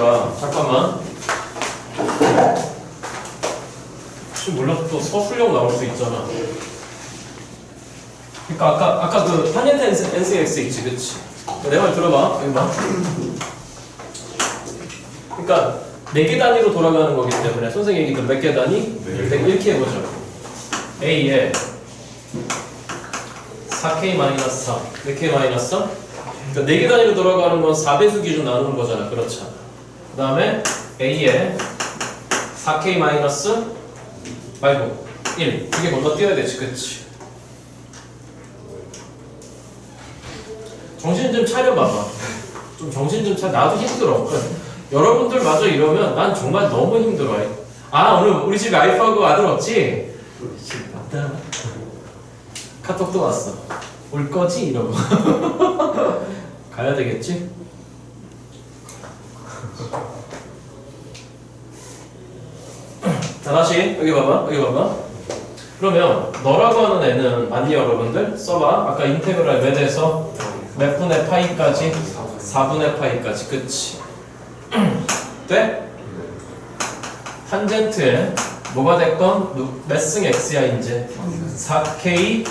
얘들아 잠깐만. 혹시 몰라 또 서술형 나올 수 있잖아. 그러니까 아까 아까 그 탄젠트 NCX 있지 그치? 내말 들어봐 여기 봐 그러니까 네 개 단위로 돌아가는 거기 때문에 선생님 얘기 몇개 단위? 네. 이렇게 해보죠. A에 4K 마이너스 4 몇K 마이너스 4? 그러니까 4개 단위로 돌아가는 건 4배수 기준 나누는 거잖아 그렇잖아 그 다음에 A에 4K 마이너스 말고 1 이게 건너뛰어야 되지 그치? 정신 좀 차려봐봐. 좀 정신 좀 차려 나도 힘들어. 여러분들 마저 이러면 난 정말 너무 힘들어해 아 오늘 우리 집에 아이프하고 아들 없지? 우리 집 맞다. 카톡도 왔어. 올 거지? 이러고. 가야 되겠지? 자 다시. 여기 봐봐. 여기 봐봐. 그러면 너라고 하는 애는 맞니 여러분들? 써봐. 아까 인테그랄 몇 에서? 몇 분의 파이까지? 4분의 파이까지. 그치. 돼? 탄젠트에 뭐가 됐건? 몇 승 x야 이제? 4k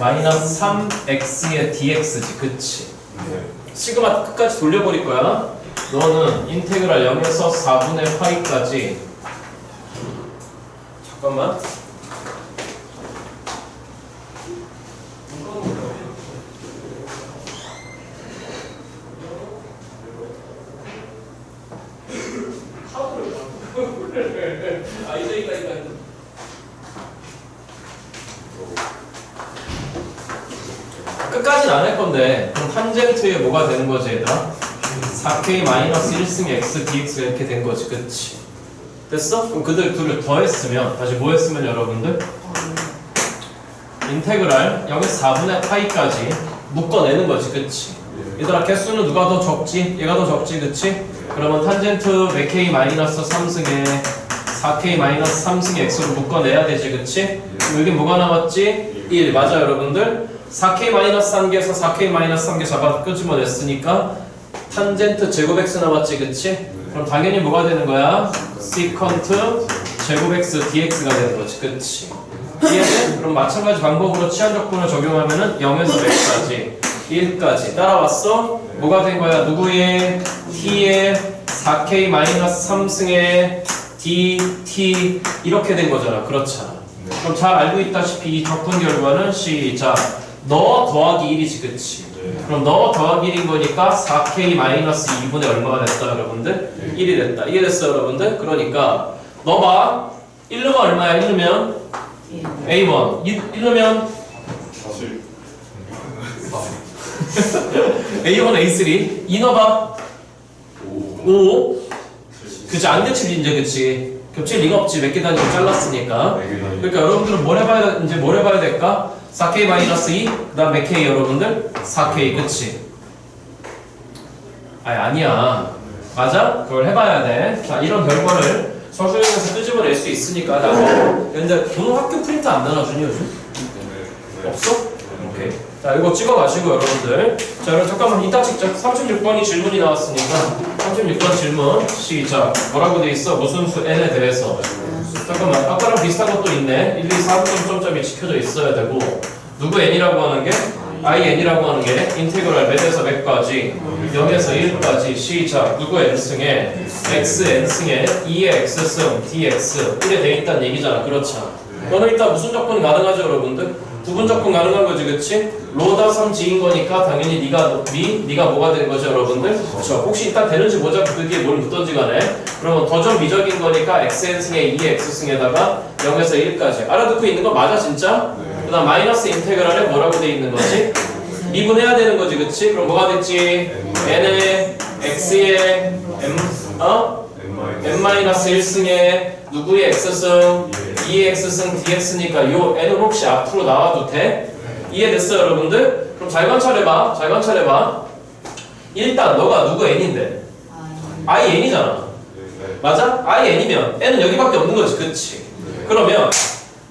마이너스 3x의 dx지. 그치. 시그마 끝까지 돌려버릴 거야. 너는 인테그랄 0에서 4분의 파이까지 잠깐만 아 있다 있다 있다 끝까지는 안 할 건데 그럼 탄젠트에 뭐가 되는 거지 얘들아? 4k 마이너스 1승 x dx 이렇게 된 거지 그치? 됐어? 그럼 그들 둘을 더했으면 다시 뭐 했으면 여러분들? 인테그랄 여기서 4분의 파이까지 묶어내는 거지 그치? 얘들아 개수는 누가 더 적지? 얘가 더 적지 그치? 그러면 탄젠트 몇 k 마이너스 3승에 4k 마이너스 3승의 x로 묶어내야 되지 그치? 그럼 여기 뭐가 남았지? 1 맞아 여러분들? 4k 마이너스 3개에서 4k 마이너스 3개 잡아 끄집어냈으니까 탄젠트 제곱 x 남았지 그치? 그럼 당연히 뭐가 되는 거야? 시컨트 제곱 x dx가 되는 거지. 그치? 얘는 그럼 마찬가지 방법으로 치환적분을 적용하면은 0에서 100까지? 1까지. 따라왔어? 뭐가 된 거야? 누구의? t의 4k 마이너스 3승의 dt 이렇게 된 거잖아. 그렇잖아. 그럼 잘 알고 있다시피 이 적분 결과는 시작. 너 더하기 1이지. 그치 그럼 너 더하기 1인 거니까 4k 마이너스 2분의 얼마가 됐다 여러분들? 1이 됐다. 이해됐어 여러분들? 그러니까 너봐. 1르면 얼마야? 1르면 A1 1르면 사실. A1 A3 이 넣어봐. 5 그치 안 되지 이제 그치? 겹칠 리가 없지. 몇개 단위로 잘랐으니까. 그러니까 여러분들은 뭘 해봐야 이제 뭘 해봐야 될까? 4K 마이너스 2 그 다음 몇 K 여러분들? 4K 그치? 아니 아니야 맞아? 그걸 해봐야 돼 자 이런 결과를 서술형에서 끄집어낼 수 있으니까 나도 근데 너 학교 프린트 안 나눠주니 요즘? 없어? 오케이 자 이거 찍어 가시고 여러분들 자 여러분 잠깐만 이따 찍자 36번이 질문이 나왔으니까 36번 질문. 시작. 뭐라고 돼 있어? 무슨 수 n에 대해서? 잠깐만. 아까랑 비슷한 것도 있네. 1, 2, 3, 점점점이 지켜져 있어야 되고. 누구 n이라고 하는 게? In이라고 하는 게 인테그랄 몇에서 몇까지? 0에서 1까지. 시작. 누구 n승에? X n승에? 2의 x승 dx 1에 돼 있다는 얘기잖아. 그렇잖아 너는 일단 무슨 적분 가능하죠 여러분들? 부분 적분 가능한 거지 그치? 로다 3 지인 거니까 당연히 네가 미 네가 뭐가 되는 거죠 여러분들? 그렇죠 혹시 일단 되는지 보자 그 뒤에 뭘 묻던지 간에 그러면 더점 미적인 거니까 xn승에 2의 x승에다가 0에서 1까지 알아듣고 있는 거 맞아 진짜? 그 다음 마이너스 인테그랄에 뭐라고 돼 있는 거지? 미분해야 되는 거지 그치? 그럼 뭐가 됐지? n에 x에 m 어? n-1승에 누구의 x승? 2의 x승 dx니까 요 n은 혹시 앞으로 나와도 돼? 이해됐어 여러분들? 그럼 잘 관찰해봐 잘 관찰해봐 일단 너가 누구 n인데 i n이잖아 맞아? i n이면 n은 여기밖에 없는 거지 그치? 그러면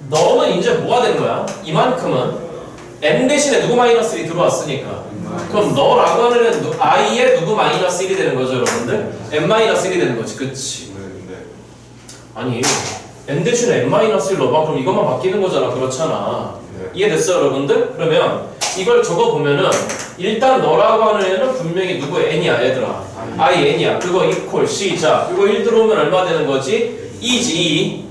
너는 이제 뭐가 된 거야? 이만큼은 n 대신에 누구 마이너스 1이 들어왔으니까 그럼 너라고 하는 i의 누구 마이너스 1이 되는 거죠 여러분들? n 마이너스 1이 되는 거지 그치? 아니 n 대신에 n 마이너스 1 넣어봐. 그럼 이것만 바뀌는 거잖아. 그렇잖아. 이해됐어요 여러분들? 그러면 이걸 적어보면은 일단 너라고 하는 애는 분명히 누구 n이야 얘들아? i n이야. 그거 이퀄 시작 이거 1 들어오면 얼마 되는 거지? 2지. 2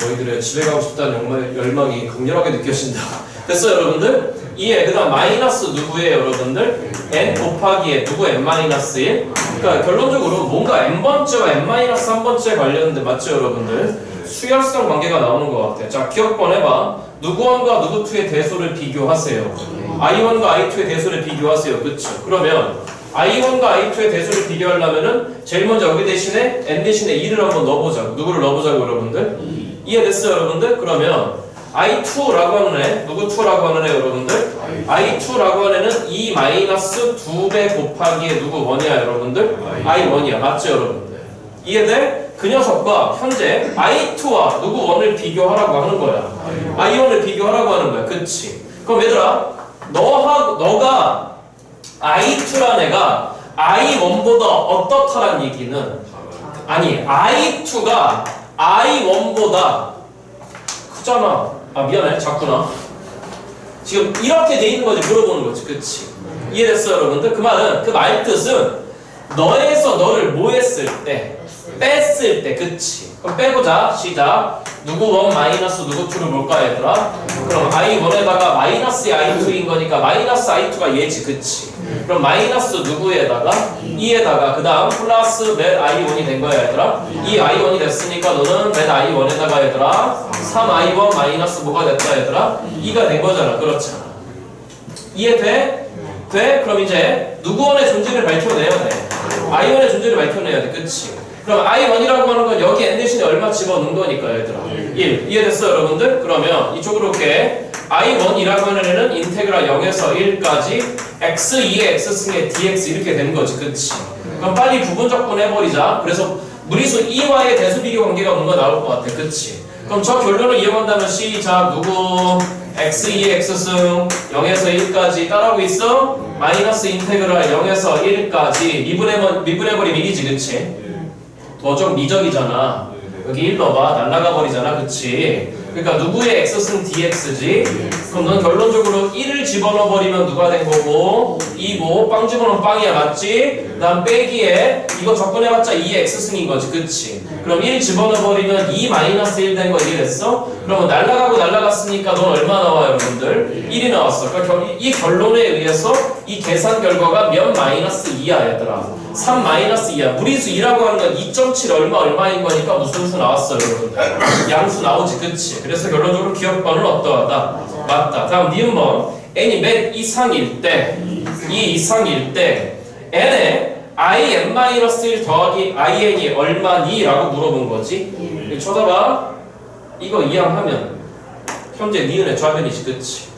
너희들의 집에 가고 싶다는 열망, 열망이 강렬하게 느껴진다. 됐어요 여러분들? 이해 그 다음 마이너스 누구예요 여러분들? n 곱하기에 누구 n 마이너스 1? 그러니까 결론적으로 뭔가 n번째와 n 마이너스 3번째 관련된 맞죠 여러분들? 수열성 관계가 나오는 것 같아요 자 기억번 해봐 누구 1과 누구 2의 대소를 비교하세요 i1과 i2의 대소를 비교하세요 그쵸? 그러면 i1과 i2의 대소를 비교하려면은 제일 먼저 여기 대신에 n 대신에 2를 한번 넣어보자고 누구를 넣어보자고 여러분들? 이해됐어요 여러분들? 그러면 i2라고 하는 애 누구 2라고 하는 애 여러분들? i2라고 하는 애는 2 마이너스 2배 곱하기에 누구 1이야 여러분들? i1이야 맞죠 여러분들? 이해돼? 그 녀석과 현재 i2와 누구 1을 비교하라고 하는 거야 i1을 비교하라고 하는 거야 그치? 그럼 얘들아 너하, 너가 i2란 애가 i1보다 어떻다란 얘기는 아니 i2가 i1보다 크잖아 아 미안해. 작구나. 지금 이렇게 돼 있는 거지. 물어보는 거지. 그치? 이해됐어 여러분들? 그 말은 그 말 뜻은 너에서 너를 뭐 했을 때 뺐을 때. 그치? 그럼 빼보자. 시작. 누구 원 마이너스 누구 투를 볼까 얘들아? 그럼 i1에다가 마이너스 i2인 거니까 마이너스 i2가 얘지. 그치? 그럼 마이너스 누구에다가? 2에다가. 그 다음 플러스 맨 i1이 된 거야 얘들아. 이 i1이 됐으니까 너는 맨 i1에다가 얘들아 3i1 마이너스 뭐가 됐다 얘들아? 2가 된 거잖아. 그렇잖아? 이해돼? 돼? 그럼 이제 누구원의 존재를 밝혀내야 돼. i1의 존재를 밝혀내야 돼. 그치? 그럼 i1이라고 하는 건 여기 n 대신에 얼마 집어넣은 거니까 얘들아. 1 이해됐어 여러분들? 그러면 이쪽으로 이렇게 i1이라고 하는 애는 인테그랄 0에서 1까지 x 2의 x승의 dx 이렇게 되는 거지. 그치? 그럼 빨리 부분 적분 해버리자. 그래서 무리수 2와의 대수 비교 관계가 뭔가 나올 것 같아. 그치 그럼 저 결론을 이용한다면 시작 누구? X 2의 x승 0에서 1까지 따라오고 있어? 마이너스 인테그랄 0에서 1까지. 미분해버, 미분해버리면 1이지 그치? 더 좀 미적이잖아. 여기 1 넣어봐. 날라가 버리잖아 그치? 그러니까 누구의 x승 dx지? 그럼 넌 결론적으로 1을 집어넣어 버리면 누가 된 거고? 2고. 빵 집어넣으면 빵이야 맞지? 난 빼기에 이거 적분해봤자 2의 x승인 거지 그치? 그럼 1 집어넣어 버리면 2 마이너스 1 된 거 이해됐어? 그러면 날라가고 날라갔으니까 넌 얼마 나와 여러분들? 1이 나왔어. 그러니까 결- 이 결론에 의해서 이 계산 결과가 몇 마이너스 2야 얘들아. 3 마이너스 2야 무리수 2라고 하는 건 2.7 얼마 얼마인 거니까 무슨 수 나왔어 여러분들? 양수 나오지 그치? 그래서 결론적으로 기억번은 어떠하다? 맞다. 다음 니은번. N이 맨 이상일 때이 이상일 때 n에 in-1 더하기 in이 얼마니? 라고 물어본 거지 이거 쳐다봐 이거 이항하면 현재 니은의 좌변이지 그치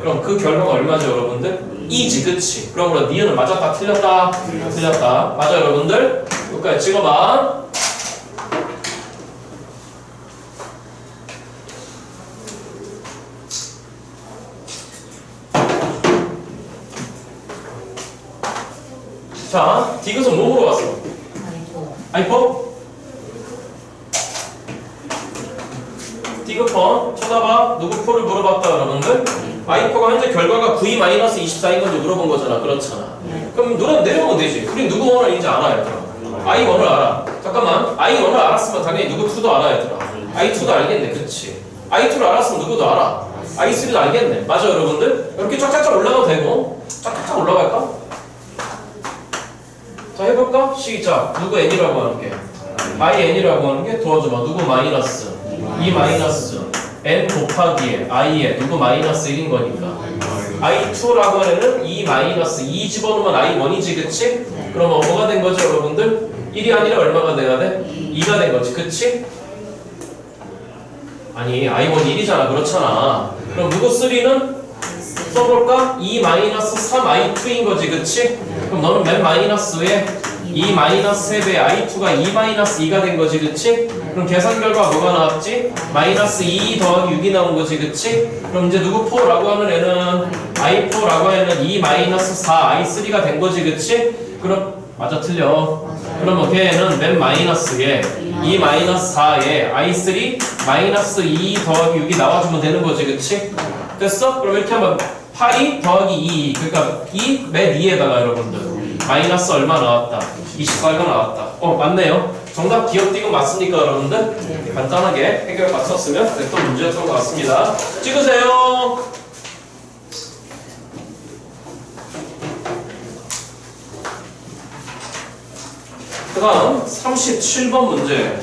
그럼 그 결과가 얼마죠 여러분들? 2지 그치 그럼 그럼 니은은 맞았다 틀렸다? 틀렸다 맞아 여러분들? 여기까지 찍어봐 자 디귿은 뭐 물어봤어? 아이퍼? 디귿번 쳐다봐. 누구 포를 물어봤다 여러분들? 아이퍼가 현재 결과가 9-24인 건지 물어본 거잖아 그렇잖아. 그럼 누르면 내려오면 되지. 우린 누구 원을 이제 알아 얘들아 i1을 알아. 잠깐만. I1을 알았으면 당연히 누구 2도 알아 얘들아 i2도 알겠네 그치? I2를 알았으면 누구도 알아. I3도 알겠네. 맞아 여러분들? 이렇게 쫙쫙쫙 올라가도 되고? 쫙쫙쫙 올라갈까? 자 해볼까? 시작 누구 n이라고 하는 게 in이라고 하는 게 도와줘봐 누구 마이너스 2 마이너스 n 곱하기에 i에 누구 마이너스 1인 거니까 i2라고 하는 애는 2 마이너스 2 집어넣으면 i1이지 그치? 그러면 뭐가 된 거죠 여러분들? 1이 아니라 얼마가 돼야 돼? 2가 된 거지 그치? 아니 i1 1이잖아 그렇잖아 그럼 누구 3는 써볼까? 2 마이너스 3 i2인 거지 그치? 그럼 너는 맨 마이너스에 2 마이너스 3배 i2가 2 마이너스 2가 된 거지 그치? 그럼 그럼 계산 결과 뭐가 나왔지? 마이너스 2 더하기 6이 나온 거지 그치? 그럼 이제 누구 4라고 하는 애는 i4라고 하는 애는 2 마이너스 4 i3가 된 거지 그치? 그럼 맞아 틀려 그러면 걔는 맨 마이너스에 2 마이너스 4에 i3 마이너스 2 더하기 6이 나와주면 되는 거지 그치? 됐어? 그럼 이렇게 하면 8이 더하기 2 그러니까 2맨 2에다가 여러분들 마이너스 얼마 나왔다? 24가 나왔다 어 맞네요 정답 기억 띄고 맞습니까 여러분들? 간단하게 해결 맞췄으면 또 문제였던 것 같습니다 찍으세요 그 다음 37번 문제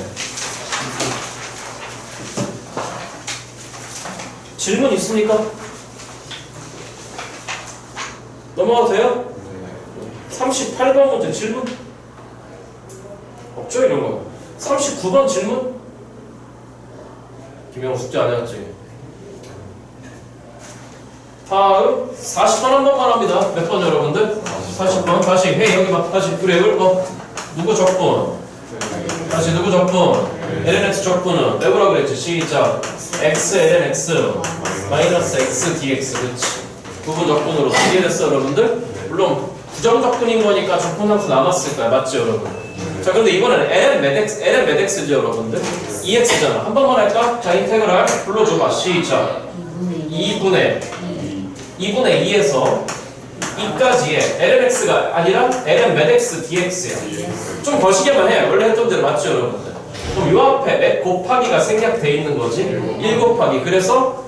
질문 있습니까? 넘어가도 돼요? 38번 문제 질문? 없죠 이런 거 39번 질문? 김영우 숙제 안 해왔지? 다음 40번 한 번만 합니다 몇 번 여러분들? 40번 다시 해 여기 봐 다시 그래 읽어 누구 적분? 다시 누구 적분? lnx 적분은 외우라 그랬지 시작 x lnx 마이너스 x dx 그치 부분 적분으로 이해됐어 여러분들? 물론 부정 적분인 거니까 적분 함수 남았을 거야 맞지 여러분? 자 근데 이번에는 ln med x ln med x죠 여러분들? 2x잖아 한 번만 할까? 자 인테그랄 불러줘봐 시작 2분의 2분의 2에서 2까지의 lnx가 아니라 ln med x dx야 좀 거시기만 해. 원래 했던 대로 맞죠, 여러분들? 그럼 요 앞에 맥 곱하기가 생략돼 있는 거지. 1 곱하기. 그래서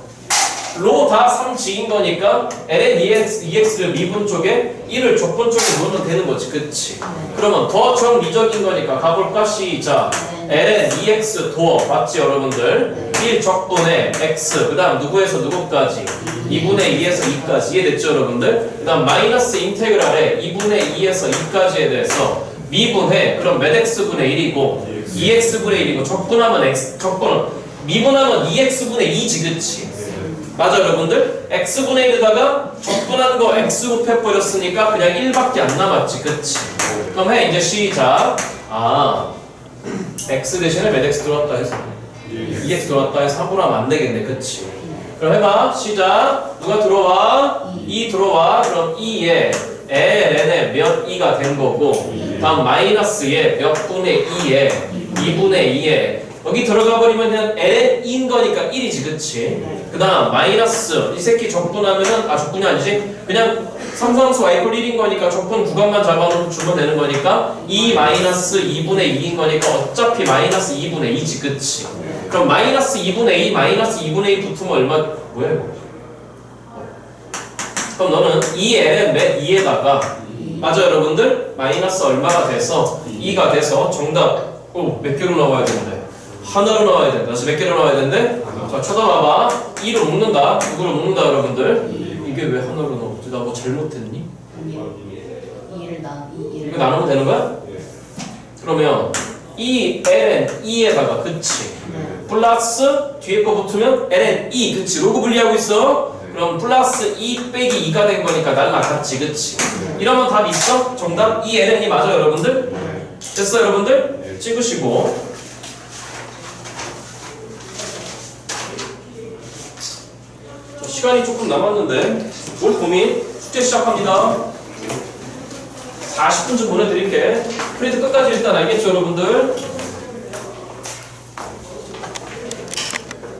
로 다 3지인 거니까 ln ex, ex를 미분 쪽에 1을 적분 쪽에 넣으면 되는 거지. 그치? 그러면 더 정리적인 거니까 가볼까? 시작. ln ex 도어. 맞지, 여러분들? 1 적분에 x. 그 다음 누구에서 누구까지? 2분의 2에서 2까지. 이해됐죠, 여러분들? 그 다음 마이너스 인테그랄에 2분의 2에서 2까지에 대해서 미분해 그럼 몇 x분의 1이고 2x분의 1이고 적분하면 x 적분은 미분하면 2x분의 2지 그치 맞아 여러분들? X분의 1에다가 적분한 거 x 곱해버렸으니까 그냥 1밖에 안 남았지 그치? 그럼 해 이제 시작. 아 x 대신에 몇 x 들어왔다 해서. 2x 들어왔다 해서 3으로 하면 안 되겠네 그치? 그럼 해봐 시작. 누가 들어와? 2 들어와. 그럼 2에 ln의 몇 2가 된 거고 다음 마이너스에 몇 분의 2에 2분의 2에 여기 들어가 버리면 그냥 ln 2인 거니까 1이지 그치? 그 다음 마이너스 이 새끼 적분하면은 아 적분이 아니지? 그냥 삼성수 y꼴 1인 거니까 적분 구간만 잡아놓고 주면 되는 거니까 2 마이너스 2분의 2인 거니까 어차피 마이너스 2분의 2지 그치? 그럼 마이너스 2분의 2 마이너스 2분의 2 붙으면 얼마 뭐야 이거? 그럼 너는 2ln 몇 2에다가 맞아 여러분들? 마이너스 얼마가 돼서 2가 돼서 정답. 오, 몇 개로 나와야 되는데 하나로 나와야 된다. 그래서 몇 개로 나와야 되는데? 자 쳐다봐봐. 2로 묶는다. 누구로 묶는다 여러분들. 이게 왜 하나로 나오지? 나 뭐 잘못했니? 이거 나누면 되는 거야? 그러면 2 ln 2에다가 그치? 플러스 뒤에 거 붙으면 ln 2 그치? 로그 분리하고 있어? 그럼 플러스 2 빼기 2가 된 거니까 날라갔지 그치? 이러면 답 있어? 정답? 2 ln이 맞아 여러분들? 됐어 여러분들? 찍으시고 시간이 조금 남았는데 올 고민 숙제 시작합니다 40분 좀 보내드릴게 프린트 끝까지 일단 알겠죠 여러분들?